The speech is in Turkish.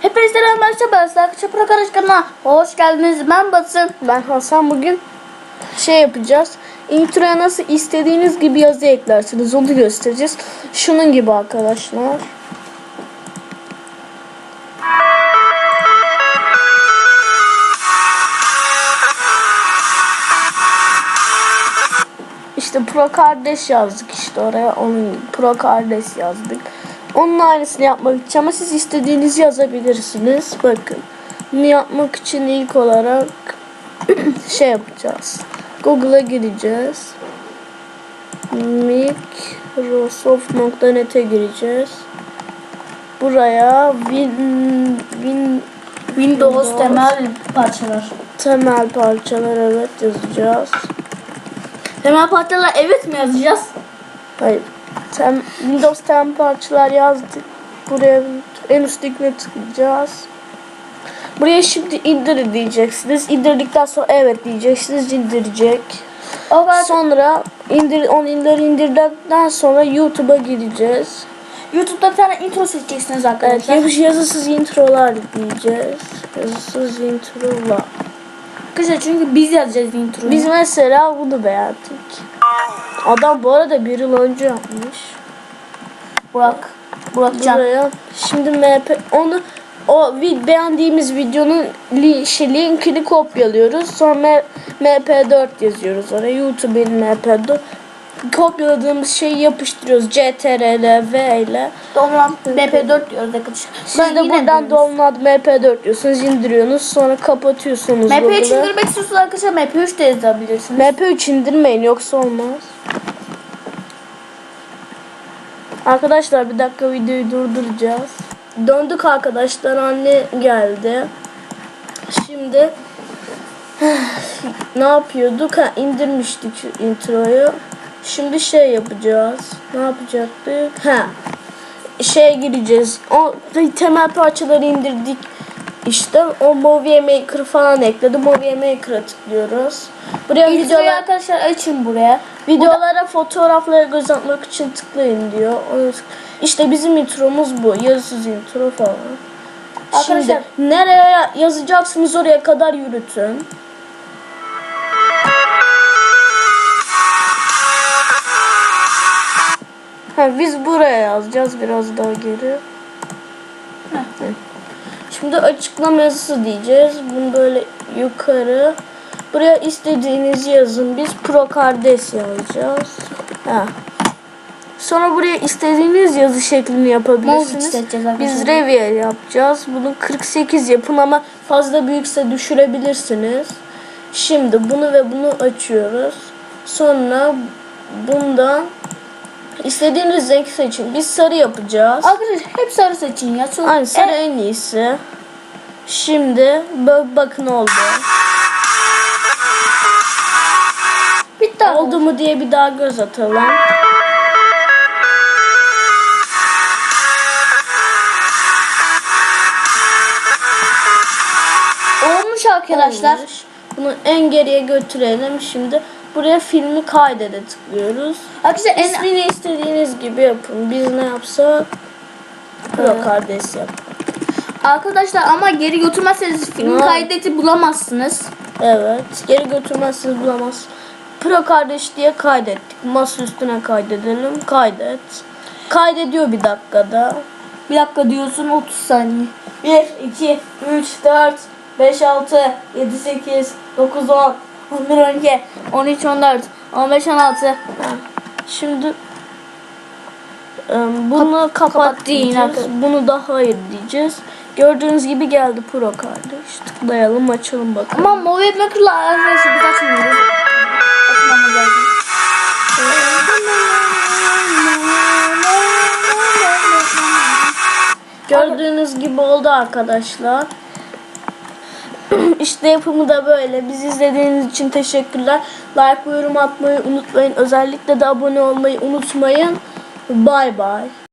Hepinize selam arkadaşlar. Ben Çapra Karış kanalına hoş geldiniz. Ben Basın. Ben Hasan bugün şey yapacağız. Introya nasıl istediğiniz gibi yazı eklersiniz onu göstereceğiz. Şunun gibi arkadaşlar. İşte Pro kardeş yazdık işte oraya onun Pro kardeş yazdık. Onun aynısını yapmak için ama siz istediğinizi yazabilirsiniz. Bakın. Bunu yapmak için ilk olarak şey yapacağız. Google'a gireceğiz. Microsoft.net'e gireceğiz. Buraya win, win Windows temel parçalar. temel parçalar evet yazacağız. Temel parçalar evet mi yazacağız? Hayır. Tem, Windows temel parçalar yazdık. Buraya en üsttekine tıklayacağız. Buraya şimdi indir diyeceksiniz. İndirdikten sonra evet diyeceksiniz. indirecek. Kadar Sonra indir onu indir indirdikten sonra YouTube'a gireceğiz. YouTube'da bir tane intro seçeceksiniz Evet, arkadaşlar. yazı- yazısız introlar diyeceğiz. Yazısız introlar. Arkadaşlar çünkü biz yazacağız introyu. Biz mesela bunu beğendik. Adam bu arada bir yıl önce yapmış. Burak. Burak Can. Buraya şimdi MP onu o beğendiğimiz videonun li, şey, linkini kopyalıyoruz. Sonra M- MP4 yazıyoruz oraya. YouTube'un MP4 kopyaladığımız şeyi yapıştırıyoruz. CTRL V ile. Download MP4 diyoruz arkadaşlar. Siz de yine buradan download MP4 diyorsunuz, indiriyorsunuz. Sonra kapatıyorsunuz MP3 Google'ı. indirmek istiyorsanız arkadaşlar MP3 de yazabilirsiniz. MP3 indirmeyin yoksa olmaz. Arkadaşlar bir dakika videoyu durduracağız. Döndük arkadaşlar anne geldi. Şimdi ne yapıyorduk? Ha indirmiştik şu introyu. Şimdi şey yapacağız. Ne yapacaktık? Ha şeye gireceğiz. O temel parçaları indirdik. İşte o Movie Maker falan ekledi. Movie Maker'a tıklıyoruz. Buraya İntroyu videolar, arkadaşlar açın buraya. videolara fotoğraflara göz atmak için tıklayın diyor. İşte bizim intromuz bu. Yazısız intro falan. Arkadaşlar- Şimdi nereye yazacaksınız oraya kadar yürütün. Ha, biz buraya yazacağız biraz daha geri. Heh. Şimdi açıklama yazısı diyeceğiz. Bunu böyle yukarı. Buraya istediğinizi yazın. Biz Pro Kardes yazacağız. Ha. Sonra buraya istediğiniz yazı şeklini yapabilirsiniz. Biz Revier yapacağız. Bunu 48 yapın ama fazla büyükse düşürebilirsiniz. Şimdi bunu ve bunu açıyoruz. Sonra bundan istediğiniz renk seçin. Biz sarı yapacağız. Arkadaşlar hep sarı seçin ya. Çok Aynen sarı E, en iyisi. Şimdi bakın oldu. bitti. Oldu mu diye bir daha göz atalım. Olmuş arkadaşlar. Olmuş. Bunu en geriye götürelim. Şimdi buraya filmi kaydede tıklıyoruz. Arkadaşlar en İsmini istediğiniz gibi yapın. Biz ne yapsak? Pro kardeş yap. arkadaşlar ama geri götürmezseniz film Ha. kaydeti bulamazsınız. Evet. Geri götürmezseniz bulamaz. Pro kardeş diye kaydettik. Masa üstüne kaydedelim. Kaydet. Kaydediyor bir dakikada. Bir dakika diyorsun 30 saniye. 1, 2, 3, 4, 5, 6, 7, 8, 9, 10, 11, 12, 13, 14, 15, 16. Şimdi e, bunu kapat, kapat deyin diyeceğiz. arkadaşlar. Bunu da hayır diyeceğiz. Gördüğünüz gibi geldi Pro kardeş. Tıklayalım açalım bakalım. Ama Movie Maker'la arkadaşlar biz açmıyoruz. Açmamız lazım. Gördüğünüz gibi oldu arkadaşlar. işte yapımı da böyle. Bizi izlediğiniz için teşekkürler. Like ve yorum atmayı unutmayın. Özellikle de abone olmayı unutmayın. Bay bay.